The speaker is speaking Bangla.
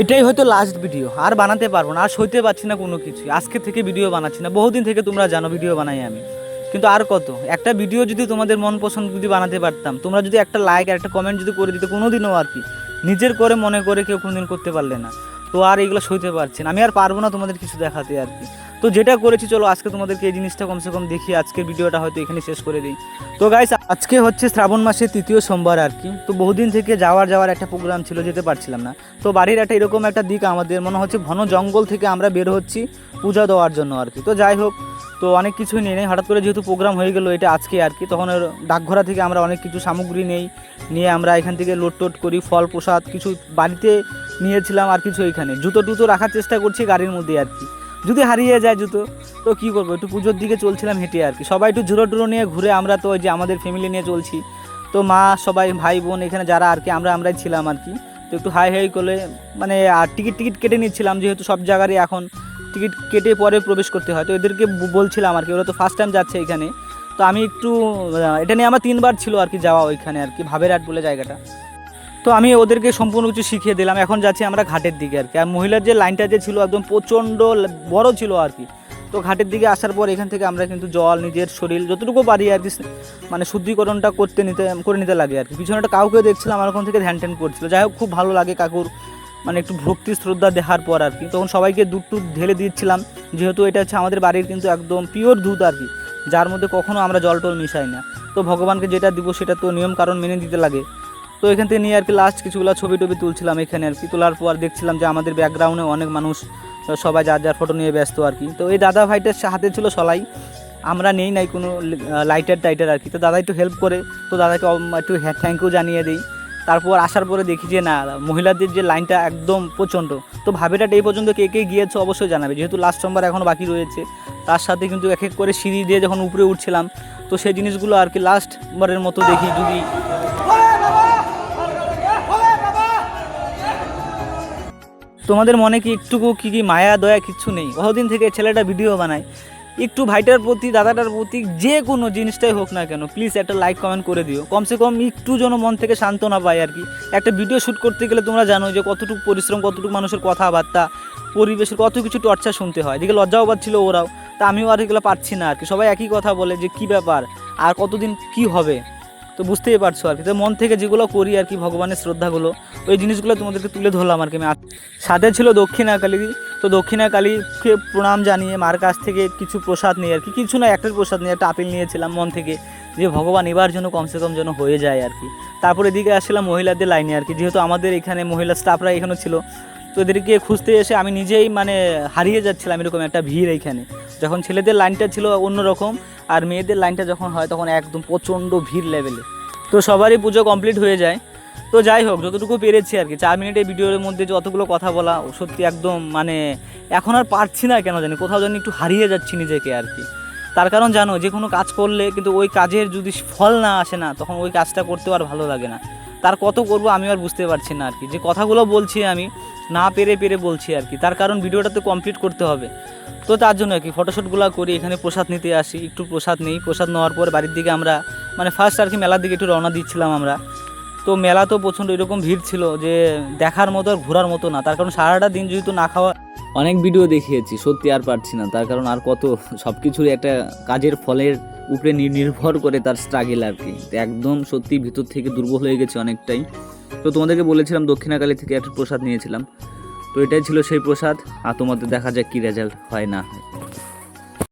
এটাই হয়তো লাস্ট ভিডিও আর বানাতে পারব না, আর সইতে পারছি না কোনো কিছু আজকে থেকে ভিডিও বানাচ্ছি না। বহুদিন থেকে তোমরা জানো ভিডিও বানাই আমি। কিন্তু আর কত? একটা ভিডিও যদি তোমাদের মন পছন্দ যদি বানাতে পারতাম, তোমরা যদি একটা লাইক আর একটা কমেন্ট যদি করে দিতে কোনো দিনও আর কি। নিজের করে মনে করে কেউ কোনোদিন করতে পারলে না। তো আর এগুলো সইতে পারছি না। আমি আর পারব না তোমাদের কিছু দেখাতে আর কি। তো যেটা করেছি, চলো আজকে তোমাদেরকে এই জিনিসটা কমসে কম দেখি। আজকের ভিডিওটা হয়তো এখানে শেষ করে দিই। তো গাইস আজকে হচ্ছে শ্রাবণ মাসের তৃতীয় সোমবার আর কি। তো বহুদিন থেকে যাওয়ার যাওয়ার একটা প্রোগ্রাম ছিল, যেতে পারছিলাম না। তো বাড়ির একটা এরকম একটা দিক আমাদের, মনে হচ্ছে ঘন জঙ্গল থেকে আমরা বের হচ্ছি পূজা দেওয়ার জন্য আর কি। তো যাই হোক, তো অনেক কিছুই নিয়ে নেই। হঠাৎ করে যেহেতু প্রোগ্রাম হয়ে গেলো এটা আজকে আর কি, তখন ডাকঘরা থেকে আমরা অনেক কিছু সামগ্রী নেই। নিয়ে আমরা এখান থেকে লোড টোট করি, ফল প্রসাদ কিছু বাড়িতে নিয়েছিলাম আর কিছু ওইখানে জুতো টুতো রাখার চেষ্টা করছি গাড়ির মধ্যে আর কি। যদি হারিয়ে যায় জুতো, তো কী করব? একটু পুজোর দিকে চলছিলাম হেঁটে আর কি। সবাই একটু ঝুড়ো টুরো নিয়ে ঘুরে আমরা তো ওই যে আমাদের ফ্যামিলি নিয়ে চলছি। তো মা, সবাই, ভাই, বোন এখানে যারা আর কি, আমরা আমরাই ছিলাম আর কি। তো একটু হাই হাই করে মানে আর টিকিট টিকিট কেটে নিচ্ছিলাম যেহেতু সব জায়গারই এখন টিকিট কেটে পরে প্রবেশ করতে হয়। তো এদেরকে বলছিলাম আর কি, ওরা তো ফার্স্ট টাইম যাচ্ছে এখানে। তো আমি একটু এটা নিয়ে আমার তিনবার ছিল আর কি যাওয়া ওইখানে আর কি ভাবের ভাবেরহাট বলে জায়গাটা। তো আমি ওদেরকে সম্পূর্ণ কিছু শিখিয়ে দিলাম। এখন যাচ্ছি আমরা ঘাটের দিকে আর কি। আর মহিলার যে লাইনটা যে ছিল একদম প্রচণ্ড বড় ছিল আর কি। তো ঘাটের দিকে আসার পর এখান থেকে আমরা কিন্তু জল, নিজের শরীর যতটুকু পারি আর কি মানে শুদ্ধিকরণটা করতে নিতে, করে নিতে লাগে আর কি। পিছনে একটা কাউকে দেখছিলাম, আমার ওখান থেকে ধ্যান ট্যান করছিল। যাই হোক, খুব ভালো লাগে কাকুর মানে একটু ভক্তি শ্রদ্ধা দেখার পর আর কি। তখন সবাইকে দুধ টুধ ঢেলে দিচ্ছিলাম। যেহেতু এটা হচ্ছে আমাদের বাড়ির কিন্তু একদম পিওর দুধ আর কি। যার মধ্যে কখনো আমরা জল টল মিশাই না। তো ভগবানকে যেটা দিব সেটা তো নিয়ম কারণ মেনে দিতে লাগে। তো এখান থেকে নিয়ে আর কি লাস্ট কিছুগুলো ছবি টবি তুলছিলাম এখানে আর কি। তোলার পর দেখছিলাম যে আমাদের ব্যাকগ্রাউন্ডে অনেক মানুষ সবাই যার যার ফটো নিয়ে ব্যস্ত আর কি। তো এই দাদা ভাইটার হাতে ছিল সলাই। আমরা নেই নাই কোনো লাইটার টাইটার আর কি। তো দাদা একটু হেল্প করে, তো দাদাকে একটু থ্যাংক ইউ জানিয়ে দিই। তারপর আসার পরে দেখি যে না, মহিলাদের যে লাইনটা একদম প্রচণ্ড। তো ভাবেটা এই পর্যন্ত কে কে গিয়েছে অবশ্যই জানাবে। যেহেতু লাস্ট সোমবার এখনও বাকি রয়েছে, তার সাথে কিন্তু এক এক করে সিঁড়ি দিয়ে যখন উপরে উঠছিলাম, তো সেই জিনিসগুলো আর কি লাস্ট বারের মতো দেখি যদি তোমাদের মনে কি একটুকু কি কি মায়া, দয়া কিচ্ছু নেই? বহুদিন থেকে ছেলেটা ভিডিও বানায়। একটু ভাইটার প্রতি, দাদাটার প্রতি যে কোনো জিনিসটাই হোক না কেন প্লিজ একটা লাইক কমেন্ট করে দিও। কমসে কম একটু যেন মন থেকে সান্ত্বনা পাই আর কি। একটা ভিডিও শ্যুট করতে গেলে তোমরা জানো যে কতটুকু পরিশ্রম, কতটুকু মানুষের কথাবার্তা, পরিবেশের কত কিছু টর্চার শুনতে হয়। এদিকে লজ্জাও পাচ্ছিল ওরাও। তা আমিও আর এগুলো পারছি না আর কি। সবাই একই কথা বলে যে কি ব্যাপার, আর কতদিন কি হবে? তো বুঝতেই পারছ আর কি। তো মন থেকে যেগুলো করি আর কি, ভগবানের শ্রদ্ধাগুলো, ওই জিনিসগুলো তোমাদেরকে তুলে ধরলাম আর কি। আমি সাথে ছিল দক্ষিণাকালী তো দক্ষিণাকালীকে প্রণাম জানিয়ে মার কাছ থেকে কিছু প্রসাদ নিয়ে আর কি। কিছু না একটার প্রসাদ নিয়ে একটা আপেল নিয়েছিলাম মন থেকে, যে ভগবান এবার যেন কমসে কম যেন হয়ে যায় আর কি। তারপর এদিকে আসছিলাম মহিলাদের লাইনে আর কি। যেহেতু আমাদের এখানে মহিলা স্টাফরা এখানে ছিল তো এদেরকে খুঁজতে এসে আমি নিজেই মানে হারিয়ে যাচ্ছিলাম এরকম একটা ভিড় এইখানে। যখন ছেলেদের লাইনটা ছিল অন্যরকম আর মেয়েদের লাইনটা যখন হয় তখন একদম প্রচণ্ড ভিড় লেভেলে তো সবারই পুজো কমপ্লিট হয়ে যায়। তো যাই হোক, যতটুকু পেরেছি আর কি, চার মিনিটের ভিডিওর মধ্যে যতগুলো কথা বলা সত্যি একদম মানে এখন আর পারছি না কেন জানি, কোথাও জানি একটু হারিয়ে যাচ্ছি নিজেকে আর কি। তার কারণ জানো, যে কোনো কাজ করলে কিন্তু ওই কাজের যদি ফল না আসে না, তখন ওই কাজটা করতেও আর ভালো লাগে না। তার কত করব আমি আর বুঝতে পারছি না আর কি। যে কথাগুলো বলছি আমি, না পেরে পেরে বলছি আর কি। তার কারণ ভিডিওটা তো কমপ্লিট করতে হবে। তো তার জন্য আর কি ফটোশ্যুটগুলো করি, এখানে প্রসাদ নিতে আসি, একটু প্রসাদ নিই। প্রসাদ নেওয়ার পর বাড়ির দিকে আমরা মানে ফার্স্ট আর কি মেলার দিকে একটু রওনা দিচ্ছিলাম আমরা। তো মেলা তো প্রচণ্ড এরকম ভিড় ছিল যে দেখার মতো আর ঘোরার মতো না। তার কারণ সারাটা দিন যেহেতু না খাওয়া, অনেক ভিডিও দেখিয়েছি, সত্যি আর পারছি না। তার কারণ আর কত সব কিছুরই একটা কাজের ফলের উপরে নির্ভর করে তার স্ট্রাগেল আর কি। একদম সত্যি ভিতর থেকে দুর্বল হয়ে গেছে অনেকটাই। তো তোমাদেরকে বলেছিলাম দক্ষিণাকালী থেকে একটা প্রসাদ নিয়েছিলাম। তো এটাই ছিল সেই প্রসাদ। আর তোমাদের দেখা যাক কী রেজাল্ট হয় না হয়।